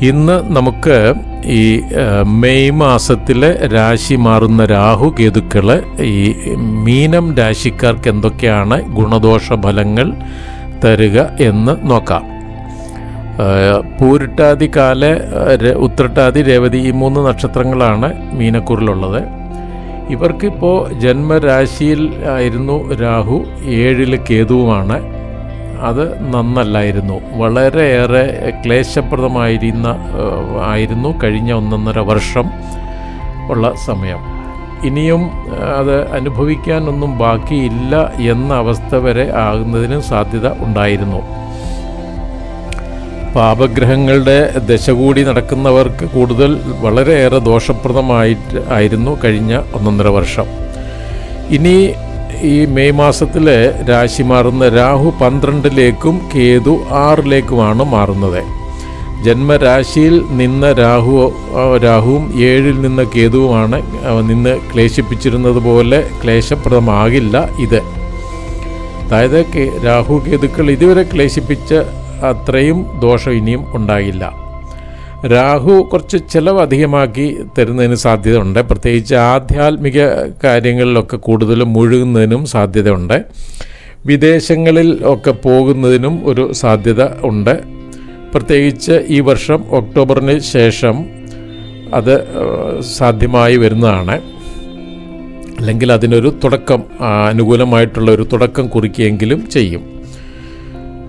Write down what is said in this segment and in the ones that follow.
ഇന്ന് നമുക്ക് ഈ മെയ് മാസത്തിലെ രാശി മാറുന്ന രാഹു കേതുക്കൾ ഈ മീനം രാശിക്കാർക്ക് എന്തൊക്കെയാണ് ഗുണദോഷ ഫലങ്ങൾ തരിക എന്ന് നോക്കാം. പൂരിട്ടാതി കാല ഉത്രട്ടാതി രേവതി ഈ മൂന്ന് നക്ഷത്രങ്ങളാണ് മീനക്കൂറിലുള്ളത്. ഇവർക്കിപ്പോൾ ജന്മരാശിയിൽ ആയിരുന്നു രാഹു ഏഴിൽ കേതുവുമാണ്. അത് നന്നല്ലായിരുന്നു. വളരെയേറെ ക്ലേശപ്രദമായിരുന്ന ആയിരുന്നു കഴിഞ്ഞ ഒന്നൊന്നര വർഷം ഉള്ള സമയം. ഇനിയും അത് അനുഭവിക്കാനൊന്നും ബാക്കിയില്ല എന്ന അവസ്ഥ വരെ ആകുന്നതിനും സാധ്യത ഉണ്ടായിരുന്നു. പാപഗ്രഹങ്ങളുടെ ദശ കൂടി നടക്കുന്നവർക്ക് കൂടുതൽ വളരെയേറെ ദോഷപ്രദമായിട്ട് ആയിരുന്നു കഴിഞ്ഞ ഒന്നൊന്നര വർഷം. ഇനി ഈ മെയ് മാസത്തിലെ രാശി മാറുന്ന രാഹു പന്ത്രണ്ടിലേക്കും കേതു ആറിലേക്കുമാണ് മാറുന്നത്. ജന്മരാശിയിൽ നിന്ന് രാഹു രാഹുവും ഏഴിൽ നിന്ന് കേതുവുമാണ് നിന്ന് ക്ലേശിപ്പിച്ചിരുന്നത് പോലെ ക്ലേശപ്രദമാകില്ല ഇത്. അതായത് രാഹു കേതുക്കൾ ഇതുവരെ ക്ലേശിപ്പിച്ച അത്രയും ദോഷം ഇനിയും ഉണ്ടാകില്ല. രാഹു കുറച്ച് ചിലവ് അധികമാക്കി തരുന്നതിന് സാധ്യതയുണ്ട്. പ്രത്യേകിച്ച് ആധ്യാത്മിക കാര്യങ്ങളിലൊക്കെ കൂടുതലും മുഴുകുന്നതിനും സാധ്യതയുണ്ട്. വിദേശങ്ങളിൽ ഒക്കെ പോകുന്നതിനും ഒരു സാധ്യത ഉണ്ട്. പ്രത്യേകിച്ച് ഈ വർഷം ഒക്ടോബറിന് ശേഷം അത് സാധ്യമായി വരുന്നതാണ്. അല്ലെങ്കിൽ അതിനൊരു തുടക്കം അനുകൂലമായിട്ടുള്ള ഒരു തുടക്കം കുറിക്കുകയെങ്കിലും ചെയ്യും.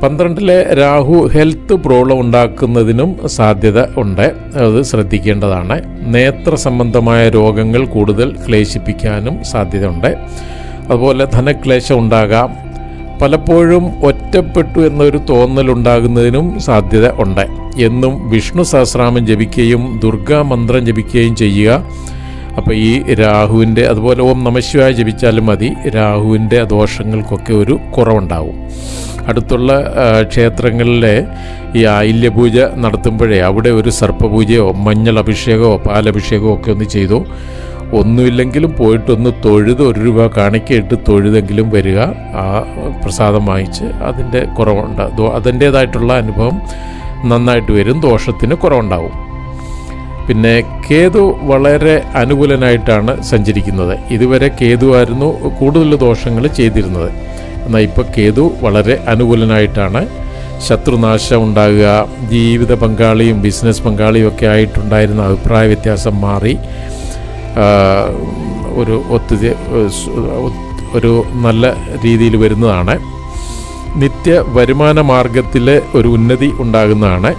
പന്ത്രണ്ടിലെ രാഹു ഹെൽത്ത് പ്രോബ്ലം ഉണ്ടാക്കുന്നതിനും സാധ്യത ഉണ്ട്. അത് ശ്രദ്ധിക്കേണ്ടതാണ്. നേത്ര സംബന്ധമായ രോഗങ്ങൾ കൂടുതൽ ക്ലേശിപ്പിക്കാനും സാധ്യതയുണ്ട്. അതുപോലെ ധനക്ലേശം ഉണ്ടാകാം. പലപ്പോഴും ഒറ്റപ്പെട്ടു എന്നൊരു തോന്നൽ ഉണ്ടാകുന്നതിനും സാധ്യത ഉണ്ട്. എന്നും വിഷ്ണു സഹസ്രാമം ജപിക്കുകയും ദുർഗാ മന്ത്രം ജപിക്കുകയും ചെയ്യുക. അപ്പോൾ ഈ രാഹുവിന്റെ അതുപോലെ ഓം നമശിവായ ജപിച്ചാലും മതി. രാഹുവിന്റെ ദോഷങ്ങൾക്കൊക്കെ ഒരു കുറവുണ്ടാവും. അടുത്തുള്ള ക്ഷേത്രങ്ങളിലെ ഈ ആയില്യപൂജ നടത്തുമ്പോഴേ അവിടെ ഒരു സർപ്പപൂജയോ മഞ്ഞൾ അഭിഷേകമോ പാലഭിഷേകമോ ഒക്കെ ഒന്ന് ചെയ്തു. ഒന്നുമില്ലെങ്കിലും പോയിട്ടൊന്ന് തൊഴുത് ഒരു രൂപ കാണിക്കയിട്ട് തൊഴുതെങ്കിലും വരിക. ആ പ്രസാദം വാങ്ങിച്ച് അതിന്റെ കുറവുണ്ട്. അതിന്റേതായിട്ടുള്ള അനുഭവം നന്നായിട്ട് വരും. ദോഷത്തിന് കുറവുണ്ടാവും. പിന്നെ കേതു വളരെ അനുകൂലനായിട്ടാണ് സഞ്ചരിക്കുന്നത്. ഇതുവരെ കേതു ആയിരുന്നു കൂടുതൽ ദോഷങ്ങൾ ചെയ്തിരുന്നത്. എന്നാൽ കേതു വളരെ അനുകൂലനായിട്ടാണ് ശത്രുനാശം ഉണ്ടാകുക. ജീവിത പങ്കാളിയും ബിസിനസ് പങ്കാളിയും ഒക്കെ ആയിട്ടുണ്ടായിരുന്ന അഭിപ്രായ വ്യത്യാസം മാറി. ഒരു ഒത്തു ഒരു നല്ല രീതിയിൽ വരുന്നതാണ്. നിത്യ വരുമാന മാർഗത്തിൽ ഒരു ഉന്നതി ഉണ്ടാകുന്നതാണ്.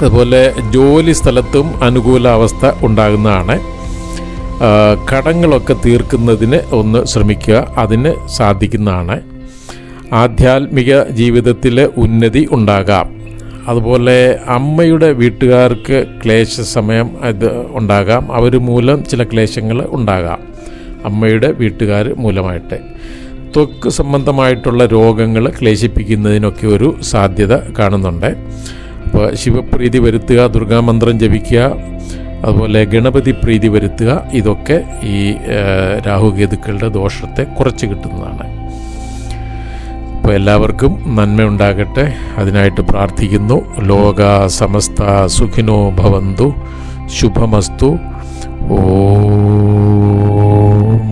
അതുപോലെ ജോലി സ്ഥലത്തും അനുകൂല അവസ്ഥ ഉണ്ടാകുന്നതാണ്. കടങ്ങളൊക്കെ തീർക്കുന്നതിന് ഒന്ന് ശ്രമിക്കുക. അതിന് സാധിക്കുന്നതാണ്. ആധ്യാത്മിക ജീവിതത്തിൽ ഉന്നതി ഉണ്ടാകാം. അതുപോലെ അമ്മയുടെ വീട്ടുകാർക്ക് ക്ലേശ സമയം ഇത് ഉണ്ടാകാം. അവർ മൂലം ചില ക്ലേശങ്ങൾ ഉണ്ടാകാം. അമ്മയുടെ വീട്ടുകാർ മൂലമായിട്ട്. ത്വക്ക് സംബന്ധമായിട്ടുള്ള രോഗങ്ങൾ ക്ലേശിപ്പിക്കുന്നതിനൊക്കെ ഒരു സാധ്യത കാണുന്നുണ്ട്. അപ്പോൾ ശിവപ്രീതി വരുത്തുക ദുർഗാമന്ത്രം ജപിക്കുക അതുപോലെ ഗണപതി പ്രീതി വരുത്തുക. ഇതൊക്കെ ഈ രാഹുകേതുക്കളുടെ ദോഷത്തെ കുറച്ച് കിട്ടുന്നതാണ്. അപ്പോൾ എല്ലാവർക്കും നന്മയുണ്ടാകട്ടെ അതിനായിട്ട് പ്രാർത്ഥിക്കുന്നു. ലോക സമസ്ത സുഖിനോ ഭവന്തു. ശുഭമസ്തു. ഓം